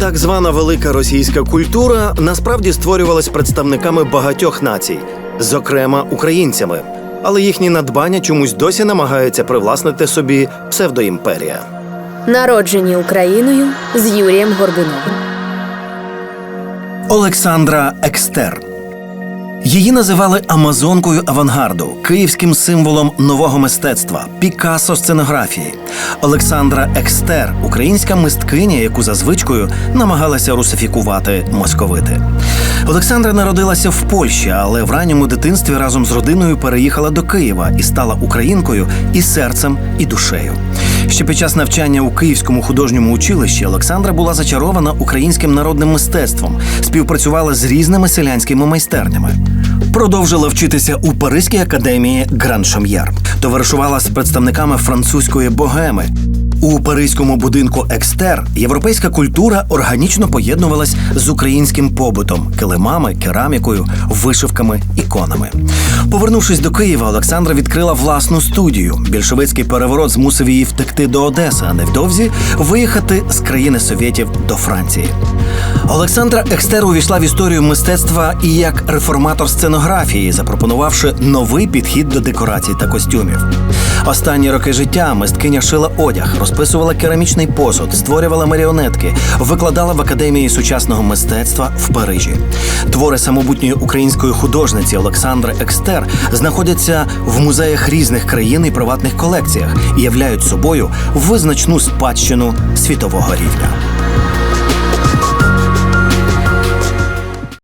Так звана велика російська культура насправді створювалась представниками багатьох націй, зокрема українцями, але їхні надбання чомусь досі намагаються привласнити собі псевдоімперія. Народжені Україною з Юрієм Горбуновим. Олександра Екстер. Її називали Амазонкою авангарду, київським символом нового мистецтва, Пікассо сценографії. Олександра Екстер українська мисткиня, яку за звичкою намагалася русифікувати московити. Олександра народилася в Польщі, але в ранньому дитинстві разом з родиною переїхала до Києва і стала українкою і серцем, і душею. Ще під час навчання у Київському художньому училищі Олександра була зачарована українським народним мистецтвом, співпрацювала з різними селянськими майстернями. Продовжила вчитися у Паризькій академії Гран Шом'єр. Товаришувала з представниками французької богеми. У паризькому будинку Екстер європейська культура органічно поєднувалась з українським побутом, килимами, керамікою, вишивками, іконами. Повернувшись до Києва, Олександра відкрила власну студію. Більшовицький переворот змусив її втекти до Одеси, а невдовзі виїхати з країни Совєтів до Франції. Олександра Екстер увійшла в історію мистецтва і як реформатор сценографії, запропонувавши новий підхід до декорацій та костюмів. Останні роки життя мисткиня шила одяг, розписувала керамічний посуд, створювала маріонетки, викладала в академії сучасного мистецтва в Парижі. Твори самобутньої української художниці Олександри Екстер знаходяться в музеях різних країн і приватних колекціях і являють собою визначну спадщину світового рівня.